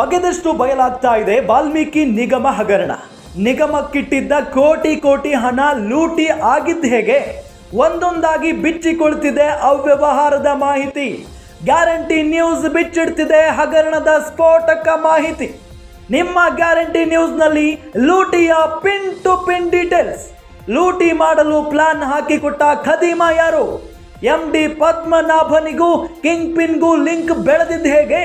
ಬಗೆದಷ್ಟು ಬಯಲಾಗ್ತಾ ಇದೆ ವಾಲ್ಮೀಕಿ ನಿಗಮ ಹಗರಣ. ನಿಗಮಕ್ಕಿಟ್ಟಿದ್ದ ಕೋಟಿ ಕೋಟಿ ಹಣ ಲೂಟಿ ಆಗಿದ್ದ ಹೇಗೆ? ಒಂದೊಂದಾಗಿ ಬಿಚ್ಚಿಕೊಳ್ತಿದೆ ಅವ್ಯವಹಾರದ ಮಾಹಿತಿ. ಗ್ಯಾರಂಟಿ ನ್ಯೂಸ್ ಬಿಚ್ಚಿಡ್ತಿದೆ ಹಗರಣದ ಸ್ಫೋಟಕ ಮಾಹಿತಿ. ನಿಮ್ಮ ಗ್ಯಾರಂಟಿ ನ್ಯೂಸ್ನಲ್ಲಿ ಲೂಟಿಯ ಪಿನ್ ಟು ಪಿನ್ ಡೀಟೇಲ್ಸ್. ಲೂಟಿ ಮಾಡಲು ಪ್ಲಾನ್ ಹಾಕಿಕೊಟ್ಟ ಖದೀಮ ಯಾರು? ಎಂ ಡಿ ಪದ್ಮನಾಭನಿಗೂ ಕಿಂಗ್ ಪಿನ್ಗೂ ಲಿಂಕ್ ಬೆಳೆದಿದ್ದು ಹೇಗೆ?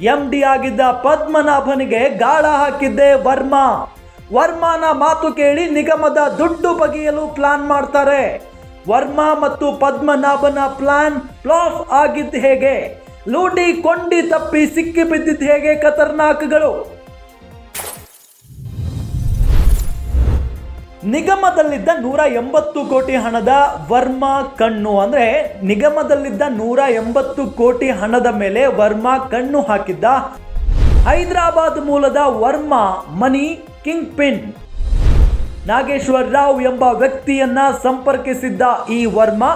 ಎಂ ಡಿ ಆಗಿದ್ದ ಪದ್ಮನಾಭನಿಗೆ ಗಾಳ ಹಾಕಿದ್ದೆ ವರ್ಮಾ. ವರ್ಮಾನ ಮಾತು ಕೇಳಿ ನಿಗಮದ ದುಡ್ಡು ಬಗೆಯಲು ಪ್ಲಾನ್ ಮಾಡ್ತಾರೆ. ವರ್ಮಾ ಮತ್ತು ಪದ್ಮನಾಭನ ಪ್ಲಾನ್ ಫ್ಲಾಫ್ ಆಗಿದ್ದು ಹೇಗೆ? ಲೂಟಿ ಕೊಂಡಿ ತಪ್ಪಿ ಸಿಕ್ಕಿ ಬಿದ್ದಿದ್ದು ಹೇಗೆ ಖತರ್ನಾಕ್ಗಳು? ನಿಗಮದಲ್ಲಿದ್ದ ನೂರ ಎಂಬತ್ತು ಕೋಟಿ ಹಣದ ವರ್ಮಾ ಕಣ್ಣು ಅಂದ್ರೆ ನಿಗಮದಲ್ಲಿದ್ದ ನೂರ ಎಂಬತ್ತು ಕೋಟಿ ಹಣದ ಮೇಲೆ ವರ್ಮಾ ಕಣ್ಣು ಹಾಕಿದ್ದ ಹೈದರಾಬಾದ್ ಮೂಲದ Varma money kingpin Nageshwar Rao ಎಂಬ ವ್ಯಕ್ತಿಯನ್ನ ಸಂಪರ್ಕಿಸಿದ್ದ ಈ ವರ್ಮಾ,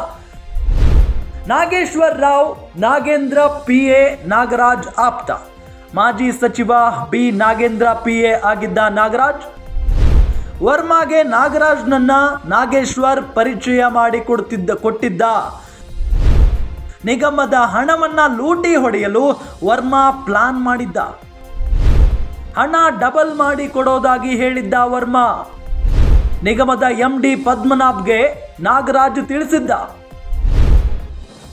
ನಾಗೇಶ್ವರ್ ರಾವ್, ನಾಗೇಂದ್ರ ಪಿ ಎ ನಾಗರಾಜ್ ಆಪ್ತ. ಮಾಜಿ ಸಚಿವ ಬಿ ನಾಗೇಂದ್ರ ಪಿ ಎ ಆಗಿದ್ದ ನಾಗರಾಜ್ ವರ್ಮಾಗೆ ನಾಗರಾಜ್ನನ್ನ ನಾಗೇಶ್ವರ್ ಪರಿಚಯ ಮಾಡಿ ಕೊಡ್ತಿದ್ದ ಕೊಟ್ಟಿದ್ದ. ನಿಗಮದ ಹಣವನ್ನ ಲೂಟಿ ಹೊಡೆಯಲು ವರ್ಮಾ ಪ್ಲಾನ್ ಮಾಡಿದ್ದ. ಹಣ ಡಬಲ್ ಮಾಡಿ ಕೊಡೋದಾಗಿ ಹೇಳಿದ್ದ ವರ್ಮಾ. ನಿಗಮದ ಎಂ ಡಿ ಪದ್ಮನಾಭ್ಗೆ ನಾಗರಾಜ್ ತಿಳಿಸಿದ್ದ.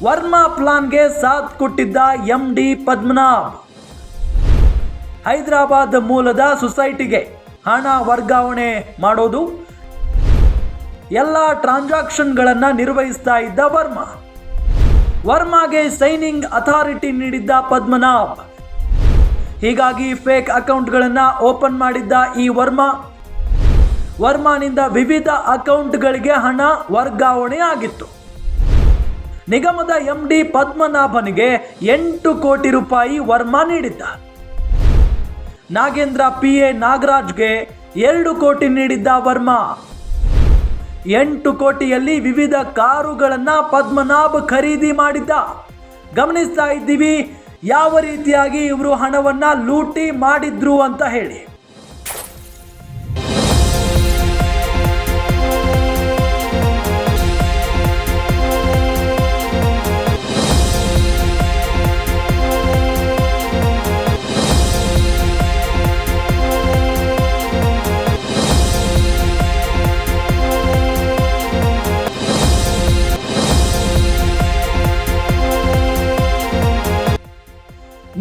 ವರ್ಮಾ ಪ್ಲಾನ್ಗೆ ಸಾಥ್ ಕೊಟ್ಟಿದ್ದ ಎಂ ಡಿ ಪದ್ಮನಾಭ್. ಹೈದರಾಬಾದ್ ಮೂಲದ ಸೊಸೈಟಿಗೆ. ಹಣ ವರ್ಗಾವಣೆ ಮಾಡೋದು. ಎಲ್ಲ ಟ್ರಾನ್ಸಾಕ್ಷನ್ಗಳನ್ನು ನಿರ್ವಹಿಸ್ತಾ ಇದ್ದ ವರ್ಮಾ. ವರ್ಮಾಗೆ ಸೈನಿಂಗ್ ಅಥಾರಿಟಿ ನೀಡಿದ್ದ ಪದ್ಮನಾಭ್. ಹೀಗಾಗಿ ಫೇಕ್ ಅಕೌಂಟ್ಗಳನ್ನು ಓಪನ್ ಮಾಡಿದ್ದ ಈ ವರ್ಮಾ. ವರ್ಮಾನಿಂದ ವಿವಿಧ ಅಕೌಂಟ್ಗಳಿಗೆ ಹಣ ವರ್ಗಾವಣೆ ಆಗಿತ್ತು. ನಿಗಮದ ಎಂಡಿ ಪದ್ಮನಾಭನಿಗೆ ಎಂಟು ಕೋಟಿ ರೂಪಾಯಿ ವರ್ಮಾ ನೀಡಿದ್ದ. ನಾಗೇಂದ್ರ ಪಿ ಎ ನಾಗರಾಜ್ಗೆ ಎರಡು ಕೋಟಿ ನೀಡಿದ್ದ ವರ್ಮಾ. ಎಂಟು ಕೋಟಿಯಲ್ಲಿ ವಿವಿಧ ಕಾರುಗಳನ್ನು ಪದ್ಮನಾಭ್ ಖರೀದಿ ಮಾಡಿದ್ದ. ಗಮನಿಸ್ತಾ ಇದ್ದೀವಿ, ಯಾವ ರೀತಿಯಾಗಿ ಇವರು ಹಣವನ್ನ ಲೂಟಿ ಮಾಡಿದ್ರು ಅಂತ ಹೇಳಿ.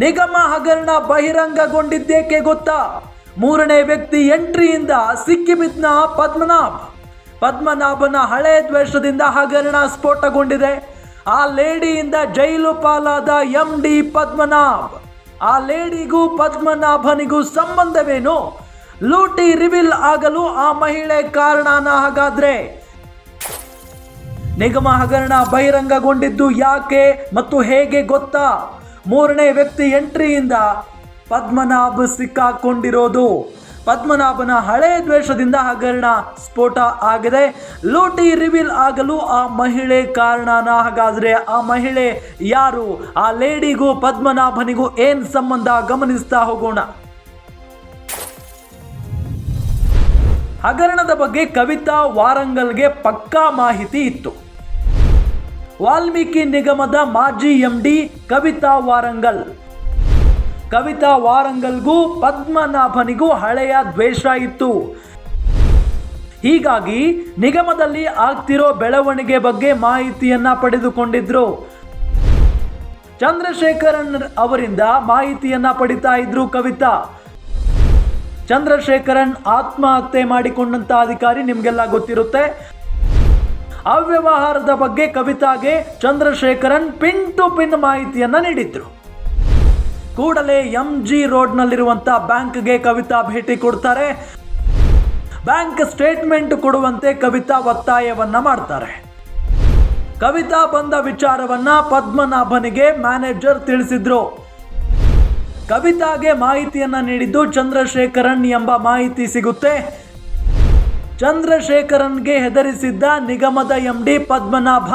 ನಿಗಮ ಹಗರಣ ಬಹಿರಂಗಗೊಂಡಿದ್ದೇಕೆ ಗೊತ್ತಾ? ಮೂರನೇ ವ್ಯಕ್ತಿ ಎಂಟ್ರಿಯಿಂದ ಸಿಕ್ಕಿಬಿದ್ನ ಪದ್ಮನಾಭ್. ಪದ್ಮನಾಭನ ಹಳೆ ದ್ವೇಷದಿಂದ ಹಗರಣ ಸ್ಫೋಟಗೊಂಡಿದೆ. ಆ ಲೇಡಿಯಿಂದ ಜೈಲು ಪಾಲಾದ ಎಂ ಡಿ ಪದ್ಮನಾಭ್. ಆ ಲೇಡಿಗೂ ಪದ್ಮನಾಭನಿಗೂ ಸಂಬಂಧವೇನು? ಲೂಟಿ ರಿವಿಲ್ ಆಗಲು ಆ ಮಹಿಳೆ ಕಾರಣನ ಹಾಗಾದ್ರೆ? ನಿಗಮ ಹಗರಣ ಬಹಿರಂಗಗೊಂಡಿದ್ದು ಯಾಕೆ ಮತ್ತು ಹೇಗೆ ಗೊತ್ತಾ? ಮೂರನೇ ವ್ಯಕ್ತಿ ಎಂಟ್ರಿಯಿಂದ ಪದ್ಮನಾಭ್ ಸಿಕ್ಕಾಕೊಂಡಿರೋದು. ಪದ್ಮನಾಭನ ಹಳೆ ದ್ವೇಷದಿಂದ ಹಗರಣ ಸ್ಫೋಟ ಆಗಿದೆ. ಲೂಟಿ ರಿವೀಲ್ ಆಗಲು ಆ ಮಹಿಳೆ ಕಾರಣನ. ಹಾಗಾದರೆ ಆ ಮಹಿಳೆ ಯಾರು? ಆ ಲೇಡಿಗೂ ಪದ್ಮನಾಭನಿಗೂ ಏನು ಸಂಬಂಧ? ಗಮನಿಸ್ತಾ ಹೋಗೋಣ. ಹಗರಣದ ಬಗ್ಗೆ ಕವಿತಾ ವಾರಂಗಲ್ಗೆ ಪಕ್ಕಾ ಮಾಹಿತಿ ಇತ್ತು. ವಾಲ್ಮೀಕಿ ನಿಗಮದ ಮಾಜಿ ಎಂಡಿ ಕವಿತಾ ವಾರಂಗಲ್. ಕವಿತಾ ವಾರಂಗಲ್ಗೂ ಪದ್ಮನಾಭನಿಗೂ ಹಳೆಯ ದ್ವೇಷ ಇತ್ತು. ಹೀಗಾಗಿ ನಿಗಮದಲ್ಲಿ ಆಗ್ತಿರೋ ಬೆಳವಣಿಗೆ ಬಗ್ಗೆ ಮಾಹಿತಿಯನ್ನ ಪಡೆದುಕೊಂಡಿದ್ರು. ಚಂದ್ರಶೇಖರನ್ ಅವರಿಂದ ಮಾಹಿತಿಯನ್ನ ಪಡಿತಾ ಇದ್ರು ಕವಿತಾ. ಚಂದ್ರಶೇಖರನ್ ಆತ್ಮಹತ್ಯೆ ಮಾಡಿಕೊಂಡಂತ ಅಧಿಕಾರಿ ನಿಮಗೆಲ್ಲ ಗೊತ್ತಿರುತ್ತೆ? ಅವ್ಯವಹಾರದ ಬಗ್ಗೆ ಕವಿತಾಗೆ ಚಂದ್ರಶೇಖರನ್ ಪಿನ್ ಟು ಪಿನ್ ಮಾಹಿತಿಯನ್ನು ನೀಡಿದ್ರು. ಕೂಡಲೇ ಎಂ ಜಿ ರೋಡ್ನಲ್ಲಿರುವಂಥ ಬ್ಯಾಂಕ್ಗೆ ಕವಿತಾ ಭೇಟಿ ಕೊಡ್ತಾರೆ. ಬ್ಯಾಂಕ್ ಸ್ಟೇಟ್ಮೆಂಟ್ ಕೊಡುವಂತೆ ಕವಿತಾ ಒತ್ತಾಯವನ್ನ ಮಾಡ್ತಾರೆ. ಕವಿತಾ ಬಂದ ವಿಚಾರವನ್ನ ಪದ್ಮನಾಭನಿಗೆ ಮ್ಯಾನೇಜರ್ ತಿಳಿಸಿದ್ರು. ಕವಿತಾಗೆ ಮಾಹಿತಿಯನ್ನ ನೀಡಿದ್ದು ಚಂದ್ರಶೇಖರನ್ ಎಂಬ ಮಾಹಿತಿ ಸಿಗುತ್ತೆ. ಚಂದ್ರಶೇಖರನ್ಗೆ ಹೆದರಿಸಿದ್ದ ನಿಗಮದ ಎಂಡಿ ಪದ್ಮನಾಭ.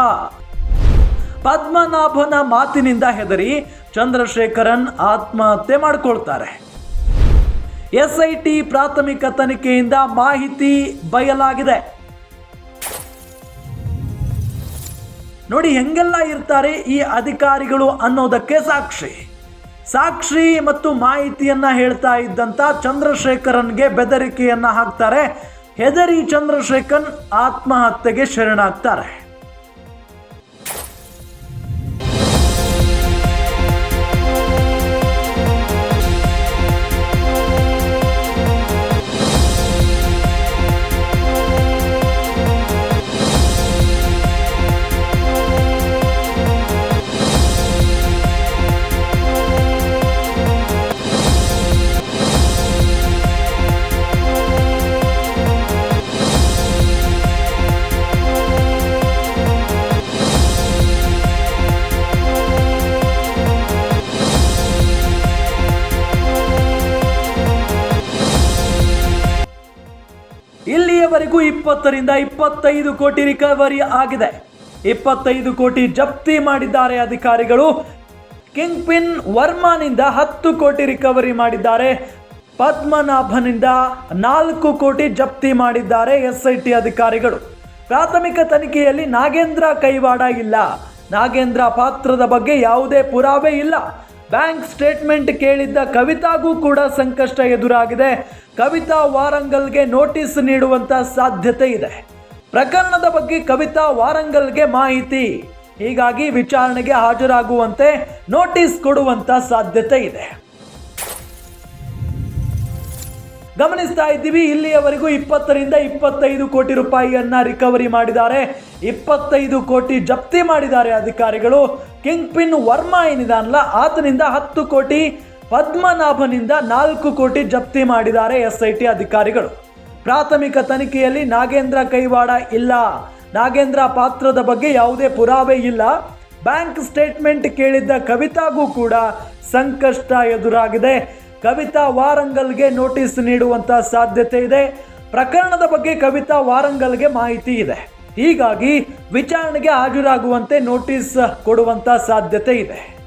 ಪದ್ಮನಾಭನ ಮಾತಿನಿಂದ ಹೆದರಿ ಚಂದ್ರಶೇಖರನ್ ಆತ್ಮಹತ್ಯೆ ಮಾಡಿಕೊಳ್ತಾರೆ. ಎಸ್ಐಟಿ ಪ್ರಾಥಮಿಕ ತನಿಖೆಯಿಂದ ಮಾಹಿತಿ ಬಯಲಾಗಿದೆ. ನೋಡಿ ಹೆಂಗೆಲ್ಲ ಇರ್ತಾರೆ ಈ ಅಧಿಕಾರಿಗಳು ಅನ್ನೋದಕ್ಕೆ ಸಾಕ್ಷಿ. ಸಾಕ್ಷಿ ಮತ್ತು ಮಾಹಿತಿಯನ್ನ ಹೇಳ್ತಾ ಇದ್ದಂತ ಚಂದ್ರಶೇಖರನ್ಗೆ ಬೆದರಿಕೆಯನ್ನ ಹಾಕ್ತಾರೆ ಹೆದರಿ ಚಂದ್ರಶೇಖರ್ ಆತ್ಮಹತ್ಯೆಗೆ ಶರಣಾಗ್ತಾರೆ. ಇಪ್ಪತ್ತರಿಂದ ಇಪ್ಪತ್ತೈದು ಕೋಟಿ ರಿಕವರಿ ಆಗಿದೆ. ಇಪ್ಪತ್ತೈದು ಕೋಟಿ ಜಪ್ತಿ ಮಾಡಿದ್ದಾರೆ ಅಧಿಕಾರಿಗಳು. ಕಿಂಗ್ ಪಿನ್ ವರ್ಮಾನಿಂದ ಹತ್ತು ಕೋಟಿ ರಿಕವರಿ ಮಾಡಿದ್ದಾರೆ. ಪದ್ಮನಾಭನಿಂದ ನಾಲ್ಕು ಕೋಟಿ ಜಪ್ತಿ ಮಾಡಿದ್ದಾರೆ ಎಸ್ಐಟಿ ಅಧಿಕಾರಿಗಳು. ಪ್ರಾಥಮಿಕ ತನಿಖೆಯಲ್ಲಿ ನಾಗೇಂದ್ರ ಕೈವಾಡ ಇಲ್ಲ. ನಾಗೇಂದ್ರ ಪಾತ್ರದ ಬಗ್ಗೆ ಯಾವುದೇ ಪುರಾವೆ ಇಲ್ಲ. ಬ್ಯಾಂಕ್ ಸ್ಟೇಟ್ಮೆಂಟ್ ಕೇಳಿದ್ದ ಕವಿತಾಗೂ ಕೂಡ ಸಂಕಷ್ಟ ಎದುರಾಗಿದೆ. ಕವಿತಾ ವಾರಂಗಲ್ಗೆ ನೋಟಿಸ್ ನೀಡುವಂತ ಸಾಧ್ಯತೆ ಇದೆ. ಪ್ರಕರಣದ ಬಗ್ಗೆ ಕವಿತಾ ವಾರಂಗಲ್ಗೆ ಮಾಹಿತಿ. ಹೀಗಾಗಿ ವಿಚಾರಣೆಗೆ ಹಾಜರಾಗುವಂತೆ ನೋಟಿಸ್ ಕೊಡುವಂತ ಸಾಧ್ಯತೆ ಇದೆ. ಗಮನಿಸ್ತಾ ಇದ್ದೀವಿ, ಇಲ್ಲಿಯವರೆಗೂ ಇಪ್ಪತ್ತರಿಂದ ಇಪ್ಪತ್ತೈದು ಕೋಟಿ ರೂಪಾಯಿಯನ್ನ ರಿಕವರಿ ಮಾಡಿದ್ದಾರೆ. ಇಪ್ಪತ್ತೈದು ಕೋಟಿ ಜಪ್ತಿ ಮಾಡಿದ್ದಾರೆ ಅಧಿಕಾರಿಗಳು. ಕಿಂಗ್ ಪಿನ್ ವರ್ಮಾ ಏನಿದಾನಲ್ಲ ಆತನಿಂದ ಹತ್ತು ಕೋಟಿ, ಪದ್ಮನಾಭನಿಂದ ನಾಲ್ಕು ಕೋಟಿ ಜಪ್ತಿ ಮಾಡಿದ್ದಾರೆ ಎಸ್ ಐ ಟಿ ಅಧಿಕಾರಿಗಳು. ಪ್ರಾಥಮಿಕ ತನಿಖೆಯಲ್ಲಿ ನಾಗೇಂದ್ರ ಕೈವಾಡ ಇಲ್ಲ. ನಾಗೇಂದ್ರ ಪಾತ್ರದ ಬಗ್ಗೆ ಯಾವುದೇ ಪುರಾವೆ ಇಲ್ಲ. ಬ್ಯಾಂಕ್ ಸ್ಟೇಟ್ಮೆಂಟ್ ಕೇಳಿದ್ದ ಕವಿತಾಗೂ ಕೂಡ ಸಂಕಷ್ಟ ಎದುರಾಗಿದೆ. ಕವಿತಾ ವಾರಂಗಲ್ಗೆ ನೋಟಿಸ್ ನೀಡುವಂತ ಸಾಧ್ಯತೆ ಇದೆ. ಪ್ರಕರಣದ ಬಗ್ಗೆ ಕವಿತಾ ವಾರಂಗಲ್ಗೆ ಮಾಹಿತಿ ಇದೆ. ಹೀಗಾಗಿ ವಿಚಾರಣೆಗೆ ಹಾಜರಾಗುವಂತೆ ನೋಟಿಸ್ ಕೊಡುವಂತ ಸಾಧ್ಯತೆ ಇದೆ.